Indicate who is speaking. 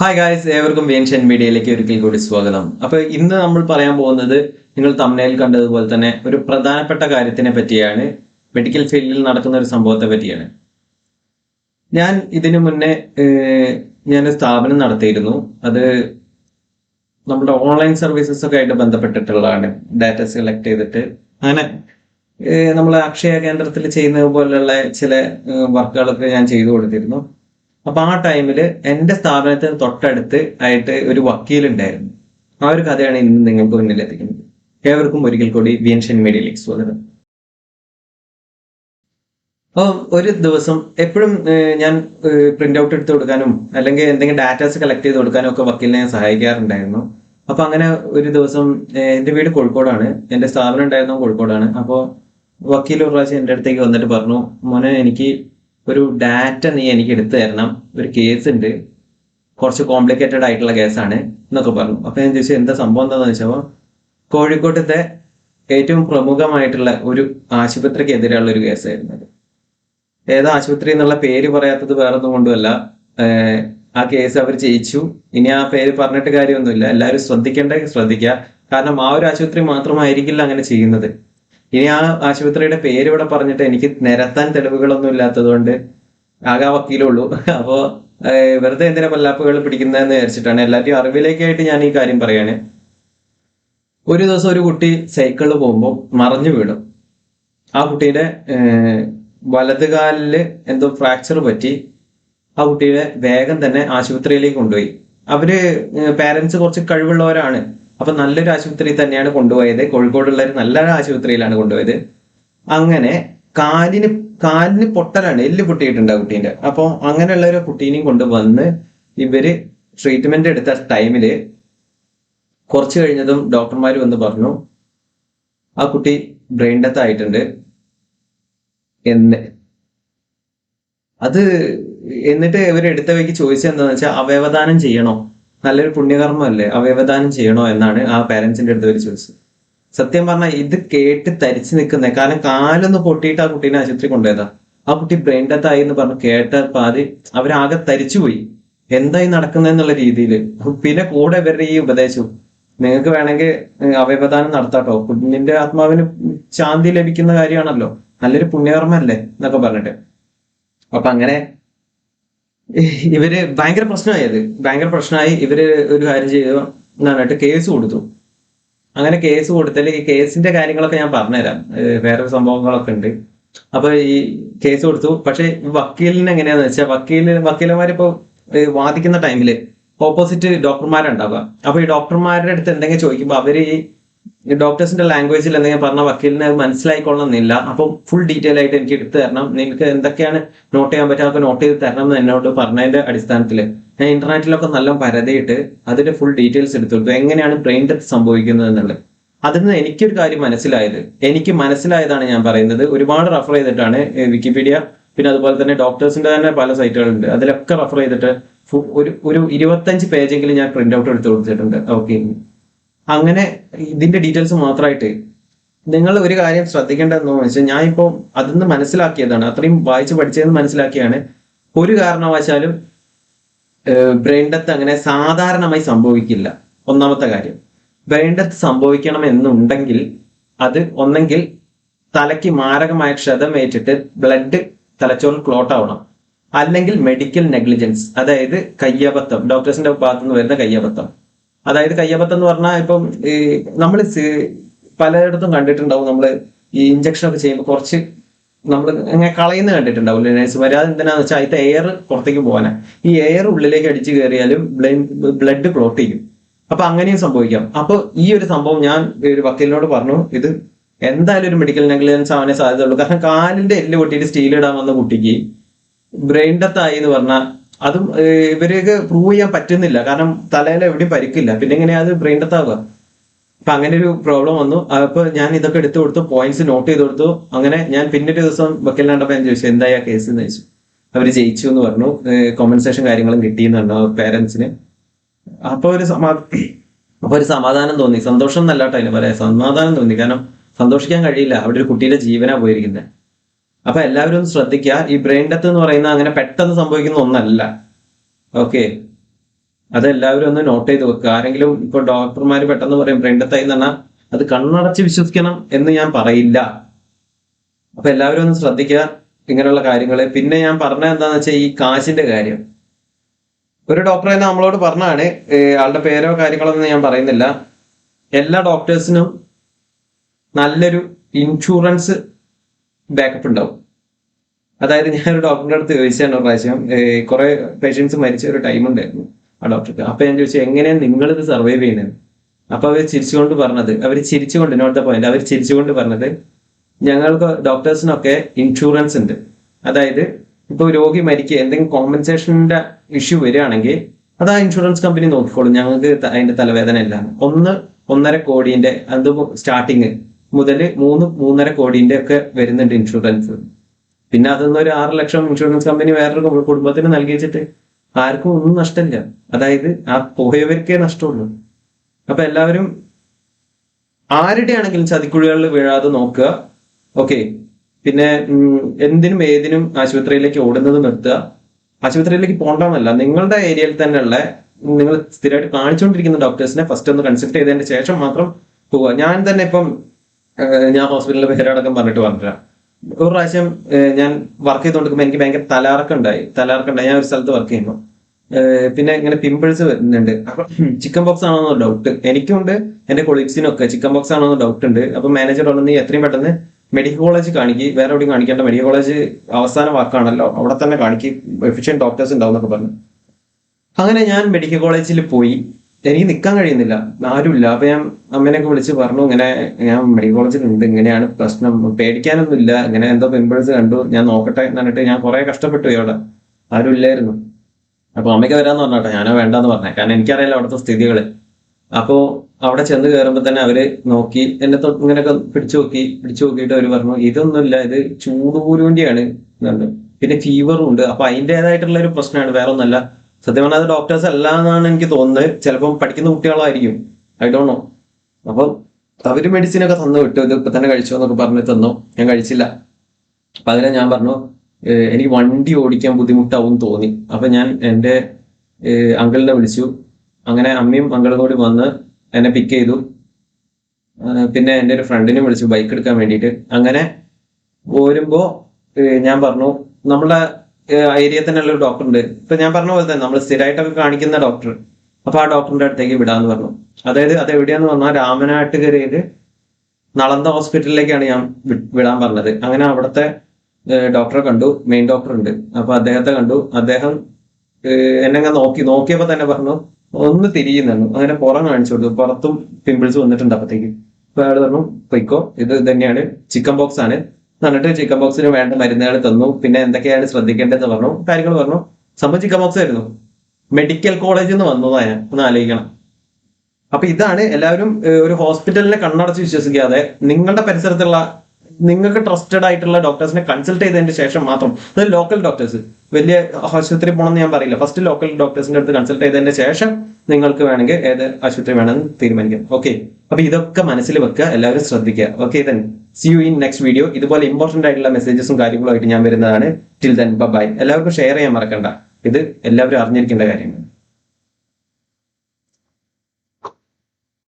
Speaker 1: Hi guys ഏവർക്കും വേൻഷൻ മീഡിയയിലേക്ക് ഒരിക്കൽ കൂടി സ്വാഗതം. അപ്പൊ ഇന്ന് നമ്മൾ പറയാൻ പോകുന്നത് നിങ്ങൾ തമിഴിൽ കണ്ടതുപോലെ തന്നെ ഒരു പ്രധാനപ്പെട്ട കാര്യത്തിനെ പറ്റിയാണ് മെഡിക്കൽ ഫീൽഡിൽ നടക്കുന്ന ഒരു സംഭവത്തെ പറ്റിയാണ്. ഞാൻ ഇതിനു മുന്നേ ഞാൻ സ്ഥാപനം നടത്തിയിരുന്നു. അത് നമ്മുടെ ഓൺലൈൻ സർവീസസ് ഒക്കെ ആയിട്ട് ബന്ധപ്പെട്ടിട്ടുള്ളതാണ്. ഡാറ്റാസ് കളക്ട് ചെയ്തിട്ട്. അങ്ങനെ നമ്മൾ അക്ഷയ കേന്ദ്രത്തിൽ ചെയ്യുന്നത് പോലെയുള്ള ചില വർക്കുകളൊക്കെ ഞാൻ ചെയ്തു കൊടുത്തിരുന്നു. അപ്പൊ ആ ടൈമിൽ എന്റെ സ്ഥാപനത്തിന് തൊട്ടടുത്ത് ആയിട്ട് ഒരു വക്കീലുണ്ടായിരുന്നു. ആ ഒരു കഥയാണ് ഇന്ന് നിങ്ങൾക്ക് മുന്നിൽ എത്തിക്കുന്നത്. ഏവർക്കും ഒരിക്കൽ കൂടി വി വിയൻഷൻ മീഡിയയിലേക്ക് സ്വാഗതം. അപ്പോൾ ഒരു ദിവസം എപ്പോഴും ഞാൻ പ്രിന്റ് ഔട്ട് എടുത്ത് കൊടുക്കാനും അല്ലെങ്കിൽ എന്തെങ്കിലും ഡാറ്റാസ് കളക്ട് ചെയ്ത് കൊടുക്കാനും ഒക്കെ വക്കീലിനെ ഞാൻ സഹായിക്കാറുണ്ടായിരുന്നു. അപ്പൊ അങ്ങനെ ഒരു ദിവസം എന്റെ വീട് കോഴിക്കോടാണ്. എന്റെ സ്ഥാപനം ഉണ്ടായിരുന്നത് കോഴിക്കോടാണ്. അപ്പോൾ വക്കീൽ ഒരു പ്രാവശ്യം എന്റെ അടുത്തേക്ക് വന്നിട്ട് പറഞ്ഞു മോനെ എനിക്ക് ഒരു ഡാറ്റ നീ എനിക്ക് എടുത്തു തരണം. ഒരു കേസ് ഉണ്ട്. കുറച്ച് കോംപ്ലിക്കേറ്റഡ് ആയിട്ടുള്ള കേസാണ് എന്നൊക്കെ പറഞ്ഞു. അപ്പൊ ഞാൻ ചോദിച്ചു എന്താ സംഭവം എന്താണെന്ന് വെച്ചപ്പോൾ കോഴിക്കോട്ടത്തെ ഏറ്റവും പ്രമുഖമായിട്ടുള്ള ഒരു ആശുപത്രിക്കെതിരെയുള്ള ഒരു കേസായിരുന്നു അത്. ഏതാ ആശുപത്രി എന്നുള്ള പേര് പറയാത്തത് വേറൊന്നും കൊണ്ടുമല്ല. ആ കേസ് അവർ ജയിച്ചു. ഇനി ആ പേര് പറഞ്ഞിട്ട് കാര്യമൊന്നുമില്ല. എല്ലാവരും ശ്രദ്ധിക്കേണ്ട ശ്രദ്ധിക്കുക കാരണം ആ ഒരു ആശുപത്രി മാത്രമായിരിക്കില്ല അങ്ങനെ ചെയ്യുന്നത്. ഇനി ആ ആശുപത്രിയുടെ പേര് ഇവിടെ പറഞ്ഞിട്ട് എനിക്ക് നിരത്താൻ തെളിവുകളൊന്നും ഇല്ലാത്തത് കൊണ്ട് ആകെ വക്കീലുള്ളൂ. വക്കീലേ അപ്പോ വെറുതെ എന്തിനാ പല്ലാപ്പുകൾ പിടിക്കുന്നതെന്ന് വിചാരിച്ചിട്ടാണ്. എല്ലാവരുടെയും അറിവിലേക്കായിട്ട് ഞാൻ ഈ കാര്യം പറയാണ്. ഒരു ദിവസം ഒരു കുട്ടി സൈക്കിളിൽ പോകുമ്പോൾ മറിഞ്ഞു വീണു. ആ കുട്ടിയുടെ വലത് കാലിൽ എന്തോ ഫ്രാക്ചർ പറ്റി. ആ കുട്ടിയുടെ വേഗം തന്നെ ആശുപത്രിയിലേക്ക് കൊണ്ടുപോയി. അവർ പേരൻസ് കുറച്ച് കഴിവുള്ളവരാണ്. അപ്പൊ നല്ലൊരു ആശുപത്രി തന്നെയാണ് കൊണ്ടുപോയത്. കോഴിക്കോടുള്ള ഒരു നല്ലൊരു ആശുപത്രിയിലാണ് കൊണ്ടുപോയത്. അങ്ങനെ കാലിന് കാലിന് പൊട്ടലാണ് എല്ല് പൊട്ടിയിട്ടുണ്ട് ആ കുട്ടീന്റെ അപ്പൊ അങ്ങനെയുള്ള ഒരു കുട്ടീനെയും കൊണ്ടുവന്ന് ഇവർ ട്രീറ്റ്മെന്റ് എടുത്ത ടൈമിൽ കുറച്ച് കഴിഞ്ഞതും ഡോക്ടർമാര് വന്ന് പറഞ്ഞു ആ കുട്ടി ബ്രെയിൻ ഡെത്ത് ആയിട്ടുണ്ട്. എന്ന് അത് എന്നിട്ട് ഇവർ എടുത്ത വഴിക്ക് ചോദിച്ചത് എന്താണെന്ന് വെച്ചാൽ അവയവദാനം ചെയ്യണോ? നല്ലൊരു പുണ്യകർമ്മമല്ലേ? അവയവദാനം ചെയ്യണോ എന്നാണ് ആ പാരന്റ്സിന്റെ അടുത്ത് ഒരു ചോദിച്ചത്. സത്യം പറഞ്ഞാൽ ഇത് കേട്ട് തരിച്ചു നിൽക്കുന്നത് കാരണം കാലൊന്ന് പൊട്ടിയിട്ട് ആ കുട്ടീനെ ആശുപത്രി കൊണ്ടുപോയതാ. ആ കുട്ടി ബ്രെയിൻ ഡെത്ത് ആയി എന്ന് പറഞ്ഞ് കേട്ട പാതി അവരാകെ തരിച്ചുപോയി എന്തായി നടക്കുന്നതെന്നുള്ള രീതിയിൽ പിന്നെ കൂടെ ഇവരുടെ ഈ ഉപദേശവും നിങ്ങൾക്ക് വേണമെങ്കിൽ അവയവദാനം നടത്താട്ടോ. കുഞ്ഞിന്റെ ആത്മാവിന് ശാന്തി ലഭിക്കുന്ന കാര്യമാണല്ലോ. നല്ലൊരു പുണ്യകർമ്മല്ലേ എന്നൊക്കെ പറഞ്ഞിട്ട്. അപ്പൊ അങ്ങനെ ഇവർ ഭയങ്കര പ്രശ്നമായി അത്. ഭയങ്കര പ്രശ്നമായി ഇവർ ഒരു കാര്യം ചെയ്തു എന്നാണിട്ട് കേസ് കൊടുത്തു. അങ്ങനെ കേസ് കൊടുത്താൽ ഈ കേസിന്റെ കാര്യങ്ങളൊക്കെ ഞാൻ പറഞ്ഞുതരാം. വേറെ സംഭവങ്ങളൊക്കെ ഉണ്ട്. അപ്പൊ ഈ കേസ് കൊടുത്തു. പക്ഷെ വക്കീലിന് എങ്ങനെയാന്ന് വെച്ചാൽ വക്കീൽ വക്കീലന്മാരിപ്പോ വാദിക്കുന്ന ടൈമിൽ ഓപ്പോസിറ്റ് ഡോക്ടർമാരുണ്ടാവുക. അപ്പൊ ഈ ഡോക്ടർമാരുടെ അടുത്ത് എന്തെങ്കിലും ചോദിക്കുമ്പോൾ അവർ ഈ ഡോക്ടേഴ്സിന്റെ ലാംഗ്വേജിൽ എന്തെങ്കിലും പറഞ്ഞ വക്കീലിന് അത് മനസ്സിലായിക്കൊള്ളണമെന്നില്ല അപ്പം ഫുൾ ഡീറ്റെയിൽ ആയിട്ട് എനിക്ക് എടുത്തു തരണം. നിനക്ക് എന്തൊക്കെയാണ് നോട്ട് ചെയ്യാൻ പറ്റുക അതൊക്കെ നോട്ട് ചെയ്ത് തരണം എന്ന് എന്നോട് പറഞ്ഞതിന്റെ അടിസ്ഥാനത്തിൽ ഞാൻ ഇന്റർനെറ്റിലൊക്കെ നല്ല പരതയിട്ട് അതിന്റെ ഫുൾ ഡീറ്റെയിൽസ് എടുത്തു കൊടുത്തു. എങ്ങനെയാണ് ബ്രെയിൻ ഡെത്ത് സംഭവിക്കുന്നത് എന്നുള്ളത്. അതിൽ നിന്ന് എനിക്കൊരു കാര്യം മനസ്സിലായത്. എനിക്ക് മനസ്സിലായതാണ് ഞാൻ പറയുന്നത്. ഒരുപാട് റഫർ ചെയ്തിട്ടാണ് വിക്കിപീഡിയ പിന്നെ അതുപോലെ തന്നെ ഡോക്ടേഴ്സിന്റെ തന്നെ പല സൈറ്റുകളുണ്ട് അതിലൊക്കെ റഫർ ചെയ്തിട്ട് ഒരു ഒരു ഇരുപത്തഞ്ച് പേജെങ്കിലും ഞാൻ പ്രിന്റ് ഔട്ട് എടുത്തു കൊടുത്തിട്ടുണ്ട്. ഓക്കെ അങ്ങനെ ഇതിന്റെ ഡീറ്റെയിൽസ് മാത്രമായിട്ട് നിങ്ങൾ ഒരു കാര്യം ശ്രദ്ധിക്കേണ്ടതെന്ന് വെച്ചാൽ ഞാൻ ഇപ്പോൾ അതിന്ന് മനസ്സിലാക്കിയതാണ് അത്രയും വായിച്ച് പഠിച്ചതെന്ന് മനസ്സിലാക്കിയാണ്. ഒരു കാരണവശാലും ബ്രെയിൻ ഡെത്ത് അങ്ങനെ സാധാരണമായി സംഭവിക്കില്ല. ഒന്നാമത്തെ കാര്യം ബ്രെയിൻ ഡെത്ത് സംഭവിക്കണം എന്നുണ്ടെങ്കിൽ അത് ഒന്നെങ്കിൽ തലയ്ക്ക് മാരകമായ ക്ഷതം ഏറ്റിട്ട് ബ്ലഡ് തലച്ചോറിൽ ക്ലോട്ട് ആവണം. അല്ലെങ്കിൽ മെഡിക്കൽ നെഗ്ലിജൻസ് അതായത് കയ്യബദ്ധം ഡോക്ടേഴ്സിന്റെ ഭാഗത്തുനിന്ന് വരുന്ന കയ്യബദ്ധം. അതായത് കയ്യബദ്ധം എന്ന് പറഞ്ഞാൽ ഇപ്പം ഈ നമ്മൾ പലയിടത്തും കണ്ടിട്ടുണ്ടാവും നമ്മൾ ഈ ഇഞ്ചക്ഷൻ ഒക്കെ ചെയ്യുമ്പോൾ കുറച്ച് നമ്മൾ ഇങ്ങനെ കളയുന്ന കണ്ടിട്ടുണ്ടാവും നേഴ്സുമാർ അത് എന്തിനാന്ന് വെച്ചാൽ അതിന്റെ എയർ പുറത്തേക്ക് പോകാനാ ഈ എയർ ഉള്ളിലേക്ക് അടിച്ചു കയറിയാലും ബ്ലഡ് ക്ലോട്ട് ചെയ്യും. അപ്പൊ അങ്ങനെയും സംഭവിക്കാം. അപ്പൊ ഈ ഒരു സംഭവം ഞാൻ ഒരു വക്കീലിനോട് പറഞ്ഞു ഇത് എന്തായാലും ഒരു മെഡിക്കൽ നെഗ്ലിജൻസ് ആവാനേ സാധ്യതയുള്ളൂ. കാരണം കാലിന്റെ എല്ല് പൊട്ടിയിട്ട് സ്റ്റീൽ ഇടാൻ വന്ന കുട്ടിക്ക് ബ്രെയിൻ ഡെത്ത് ആയി എന്ന് പറഞ്ഞാൽ അതും ഇവരെയൊക്കെ പ്രൂവ് ചെയ്യാൻ പറ്റുന്നില്ല. കാരണം തലയിൽ എവിടെയും പരിക്കില്ല. പിന്നെ എങ്ങനെയാ അത് ബ്രെയിൻ ഡെത്ത് ആവുക? അപ്പൊ അങ്ങനെ ഒരു പ്രോബ്ലം വന്നു. അപ്പൊ ഞാൻ ഇതൊക്കെ എടുത്തു കൊടുത്തു പോയിന്റ്സ് നോട്ട് ചെയ്ത് കൊടുത്തു. അങ്ങനെ ഞാൻ പിന്നെ ഒരു ദിവസം വക്കീലിനാണ്ടപ്പോ ഞാൻ ചോദിച്ചു എന്തായി കേസ് എന്ന് ചോദിച്ചു. അവർ ജയിച്ചു എന്ന് പറഞ്ഞു. കോമ്പൻസേഷൻ കാര്യങ്ങളും കിട്ടിയെന്ന് പറഞ്ഞു പേരൻസിന് അപ്പൊ ഒരു സമാധാനം അപ്പൊ ഒരു സമാധാനം തോന്നി. സന്തോഷം എന്നല്ലാട്ടോ അതിന് പറയാം. സമാധാനം തോന്നി. കാരണം സന്തോഷിക്കാൻ കഴിയില്ല. അവിടെ ഒരു കുട്ടിയുടെ ജീവനാ പോയിരിക്കുന്നത് അപ്പൊ എല്ലാവരും ഒന്ന് ശ്രദ്ധിക്കുക ഈ ബ്രെയിൻ ഡെത്ത് എന്ന് പറയുന്നത് അങ്ങനെ പെട്ടെന്ന് സംഭവിക്കുന്ന ഒന്നല്ല. ഓക്കെ അത് എല്ലാവരും ഒന്ന് നോട്ട് ചെയ്ത് വെക്കുക. ആരെങ്കിലും ഇപ്പൊ ഡോക്ടർമാർ പെട്ടെന്ന് പറയും ബ്രെയിൻ ഡെത്ത് ആയി എന്ന് പറഞ്ഞാൽ അത് കണ്ണടച്ച് വിശ്വസിക്കണം എന്ന് ഞാൻ പറയില്ല. അപ്പൊ എല്ലാവരും ഒന്ന് ശ്രദ്ധിക്കുക ഇങ്ങനെയുള്ള കാര്യങ്ങൾ പിന്നെ ഞാൻ പറഞ്ഞ എന്താന്ന് വെച്ചാൽ ഈ കാശിന്റെ കാര്യം. ഒരു ഡോക്ടർ തന്നെ നമ്മളോട് പറഞ്ഞാണ് ആളുടെ പേരോ കാര്യങ്ങളൊന്നും ഞാൻ പറയുന്നില്ല. എല്ലാ ഡോക്ടേഴ്സിനും നല്ലൊരു ഇൻഷുറൻസ് ബാക്കപ്പ് ഉണ്ടാവും. അതായത് ഞാൻ ഒരു ഡോക്ടറിന്റെ അടുത്ത് ചോദിച്ചാണ് ഒരു പ്രാവശ്യം കുറെ പേഷ്യൻസ് മരിച്ച ഒരു ടൈം ഉണ്ടായിരുന്നു ആ ഡോക്ടർക്ക് അപ്പൊ ഞാൻ ചോദിച്ചു എങ്ങനെയാണ് നിങ്ങൾ ഇത് സർവൈവ് ചെയ്യുന്നത് അപ്പൊ അവർ ചിരിച്ചുകൊണ്ട് പറഞ്ഞത് അവർ ചിരിച്ചുകൊണ്ട് നോട്ട് പോയിന്റ് അവർ ചിരിച്ചുകൊണ്ട് പറഞ്ഞത് ഞങ്ങൾക്ക് ഡോക്ടേഴ്സിനൊക്കെ ഇൻഷുറൻസ് ഉണ്ട്. അതായത് ഇപ്പൊ രോഗി മരിക്കുക എന്തെങ്കിലും കോമ്പൻസേഷന്റെ ഇഷ്യൂ വരികയാണെങ്കിൽ അത് ആ ഇൻഷുറൻസ് കമ്പനി നോക്കിക്കോളും ഞങ്ങൾക്ക് അതിന്റെ തലവേദന ഇല്ല ഒന്ന് ഒന്നര കോടിന്റെ അത് സ്റ്റാർട്ടിങ് മുതൽ മൂന്ന് മൂന്നര കോടിന്റെ ഒക്കെ വരുന്നുണ്ട് ഇൻഷുറൻസ് പിന്നെ അതൊന്നും ഒരു ആറ് ലക്ഷം ഇൻഷുറൻസ് കമ്പനി വേറൊരു കുടുംബത്തിന് നൽകി വെച്ചിട്ട് ആർക്കും ഒന്നും നഷ്ടമില്ല. അതായത് ആ പോയവർക്കേ നഷ്ടമുള്ളൂ. അപ്പൊ എല്ലാവരും ആരുടെ ആണെങ്കിലും ചതിക്കുഴികളിൽ വീഴാതെ നോക്കുക. ഓക്കെ. പിന്നെ എന്തിനും ഏതിനും ആശുപത്രിയിലേക്ക് ഓടുന്നത് നിർത്തുക. ആശുപത്രിയിലേക്ക് പോകണ്ടെന്നല്ല നിങ്ങളുടെ ഏരിയയിൽ തന്നെയുള്ള നിങ്ങൾ സ്ഥിരമായിട്ട് കാണിച്ചുകൊണ്ടിരിക്കുന്ന ഡോക്ടേഴ്സിനെ ഫസ്റ്റ് ഒന്ന് കൺസൾട്ട് ചെയ്തതിന് ശേഷം മാത്രം പോവുക. ഞാൻ തന്നെ ഇപ്പം ഞാൻ ഹോസ്പിറ്റലിലെ പേരടക്കം പറഞ്ഞിട്ട് പറഞ്ഞില്ല ഒരു പ്രാവശ്യം ഞാൻ വർക്ക് ചെയ്തുകൊണ്ടിരിക്കുമ്പോൾ എനിക്ക് ഭയങ്കര തലാറക്കം ഉണ്ടായി ഞാൻ ഒരു സ്ഥലത്ത് വർക്ക് ചെയ്യുമ്പോൾ പിന്നെ ഇങ്ങനെ പിമ്പിൾസ് വരുന്നുണ്ട്. അപ്പൊ ചിക്കൻ ബോക്സ് ആണോന്ന് ഡൗട്ട് എനിക്കുണ്ട് എന്റെ കൊളീഗ്സിനും ഒക്കെ ചിക്കൻ ബോക്സ് ആണോന്ന് ഡൗട്ട് ഉണ്ട്. അപ്പൊ മാനേജർ പറഞ്ഞു എത്രയും പെട്ടെന്ന് മെഡിക്കൽ കോളേജ് കാണിക്കി. വേറെ എവിടെയും കാണിക്കേണ്ട. മെഡിക്കൽ കോളേജ് അവസാന വാക്കാണല്ലോ അവിടെ തന്നെ കാണിക്കി. എഫിഷ്യൻ ഡോക്ടേഴ്സ് ഉണ്ടാവും എന്നൊക്കെ പറഞ്ഞു. അങ്ങനെ ഞാൻ മെഡിക്കൽ കോളേജിൽ പോയി. എനിക്ക് നിൽക്കാൻ കഴിയുന്നില്ല. ആരുമില്ല. അപ്പൊ ഞാൻ അമ്മേനൊക്കെ വിളിച്ച് പറഞ്ഞു ഇങ്ങനെ ഞാൻ മെഡിക്കൽ കോളേജിൽ ഉണ്ട്. ഇങ്ങനെയാണ് പ്രശ്നം. പേടിക്കാനൊന്നുമില്ല. ഇങ്ങനെ എന്തോ പിമ്പിൾസ് കണ്ടു. ഞാൻ നോക്കട്ടെ എന്ന് പറഞ്ഞിട്ട് ഞാൻ കുറെ കഷ്ടപ്പെട്ടു അവിടെ ആരും ഇല്ലായിരുന്നു അപ്പൊ അമ്മയ്ക്ക് വരാന്ന് പറഞ്ഞാട്ടെ. ഞാനോ വേണ്ടെന്ന് പറഞ്ഞേ. കാരണം എനിക്കറിയില്ല അവിടുത്തെ സ്ഥിതികൾ. അപ്പോ അവിടെ ചെന്ന് കയറുമ്പോ തന്നെ അവർ നോക്കി എന്നെ തൊട്ട് ഇങ്ങനെയൊക്കെ പിടിച്ചു നോക്കി പിടിച്ചു നോക്കിയിട്ട് അവർ പറഞ്ഞു ഇതൊന്നുമില്ല. ഇത് ചൂടുകൂരുവിന്റെയാണ് പിന്നെ ഫീവറും ഉണ്ട്. അപ്പൊ അതിന്റെതായിട്ടുള്ള ഒരു പ്രശ്നമാണ്. വേറെ ഒന്നല്ല സത്യം പറഞ്ഞാൽ അത് ഡോക്ടേഴ്സ് അല്ല എന്നാണ് എനിക്ക് തോന്നുന്നത്. ചിലപ്പം പഠിക്കുന്ന കുട്ടികളായിരിക്കും. ഐ ഡോണ്ട് നോ അപ്പൊ അവർ മെഡിസിൻ ഒക്കെ തന്നു വിട്ടു. ഇത് ഇപ്പൊ തന്നെ കഴിച്ചോ എന്നൊക്കെ പറഞ്ഞ് തന്നു. ഞാൻ കഴിച്ചില്ല. അപ്പൊ അതിനെ ഞാൻ പറഞ്ഞു "ഏഹ് എനിക്ക് വണ്ടി ഓടിക്കാൻ ബുദ്ധിമുട്ടാവും തോന്നി. അപ്പൊ ഞാൻ എന്റെ അങ്കിളിനെ വിളിച്ചു. അങ്ങനെ അമ്മയും അങ്കിളും കൂടി വന്ന് എന്നെ പിക്ക് ചെയ്തു. പിന്നെ എന്റെ ഒരു ഫ്രണ്ടിനെ വിളിച്ചു ബൈക്ക് എടുക്കാൻ വേണ്ടിയിട്ട്. അങ്ങനെ പോരുമ്പോ ഞാൻ പറഞ്ഞു നമ്മളെ ഏരിയ തന്നെയുള്ള ഒരു ഡോക്ടർ ഉണ്ട്. ഇപ്പൊ ഞാൻ പറഞ്ഞ പോലെ തന്നെ നമ്മൾ സ്ഥിരമായിട്ടൊക്കെ കാണിക്കുന്ന ഡോക്ടർ അപ്പൊ ആ ഡോക്ടറിന്റെ അടുത്തേക്ക് വിടാന്ന് പറഞ്ഞു. അതായത് അത് എവിടെയാന്ന് പറഞ്ഞാൽ രാമനാട്ടുകരയിൽ നളന്ത ഹോസ്പിറ്റലിലേക്കാണ് ഞാൻ വിടാൻ പറഞ്ഞത്. അങ്ങനെ അവിടുത്തെ ഡോക്ടറെ കണ്ടു. മെയിൻ ഡോക്ടർ ഉണ്ട്. അപ്പൊ അദ്ദേഹത്തെ കണ്ടു. അദ്ദേഹം എന്നെ നോക്കി നോക്കിയപ്പോ തന്നെ പറഞ്ഞു ഒന്ന് തിരിയുന്നു അങ്ങനെ പുറം കാണിച്ചു കൊടുത്തു. പുറത്തും പിമ്പിൾസ് വന്നിട്ടുണ്ട് അപ്പത്തേക്ക്. അപ്പൊ അയാൾ പറഞ്ഞു പൊയ്ക്കോ. ഇത് തന്നെയാണ് ചിക്കൻ ബോക്സ് ആണ്. എന്നിട്ട് ചിക്കൻ ബോക്സിന് വേണ്ട മരുന്നുകൾ തന്നു. പിന്നെ എന്തൊക്കെയാണ് ശ്രദ്ധിക്കേണ്ടതെന്ന് പറഞ്ഞു. കാര്യങ്ങൾ പറഞ്ഞു. സംഭവം ചിക്കൻ ബോക്സ് ആയിരുന്നു. മെഡിക്കൽ കോളേജിൽ നിന്ന് വന്നതാ ഞാൻ. ഒന്ന് ആലോചിക്കണം. അപ്പൊ ഇതാണ് എല്ലാവരും ഒരു ഹോസ്പിറ്റലിനെ കണ്ണടച്ച് വിശ്വസിക്കാതെ നിങ്ങളുടെ പരിസരത്തുള്ള നിങ്ങൾക്ക് ട്രസ്റ്റഡ് ആയിട്ടുള്ള ഡോക്ടേഴ്സിനെ കൺസൾട്ട് ചെയ്തതിന് ശേഷം മാത്രം അത് ലോക്കൽ ഡോക്ടേഴ്സ് വലിയ ആശുപത്രി പോകണമെന്ന് ഞാൻ പറയില്ല. ഫസ്റ്റ് ലോക്കൽ ഡോക്ടേഴ്സിന്റെ അടുത്ത് കൺസൾട്ട് ചെയ്തതിന് ശേഷം നിങ്ങൾക്ക് വേണമെങ്കിൽ ഏത് ആശുപത്രി വേണമെന്ന് തീരുമാനിക്കാം. ഓക്കെ അപ്പൊ ഇതൊക്കെ മനസ്സിൽ വെക്കുക എല്ലാവരും ശ്രദ്ധിക്കുക. Okay then see you in next video ഇതുപോലെ ഇമ്പോർട്ടന്റ് ആയിട്ടുള്ള മെസ്സേജസും കാര്യങ്ങളുമായിട്ട് ഞാൻ വരുന്നതാണ്. ടിൽ ദെൻ ബൈ എല്ലാവർക്കും ഷെയർ ചെയ്യാൻ മറക്കണ്ട. ഇത് എല്ലാവരും അറിഞ്ഞിരിക്കേണ്ട കാര്യമാണ്.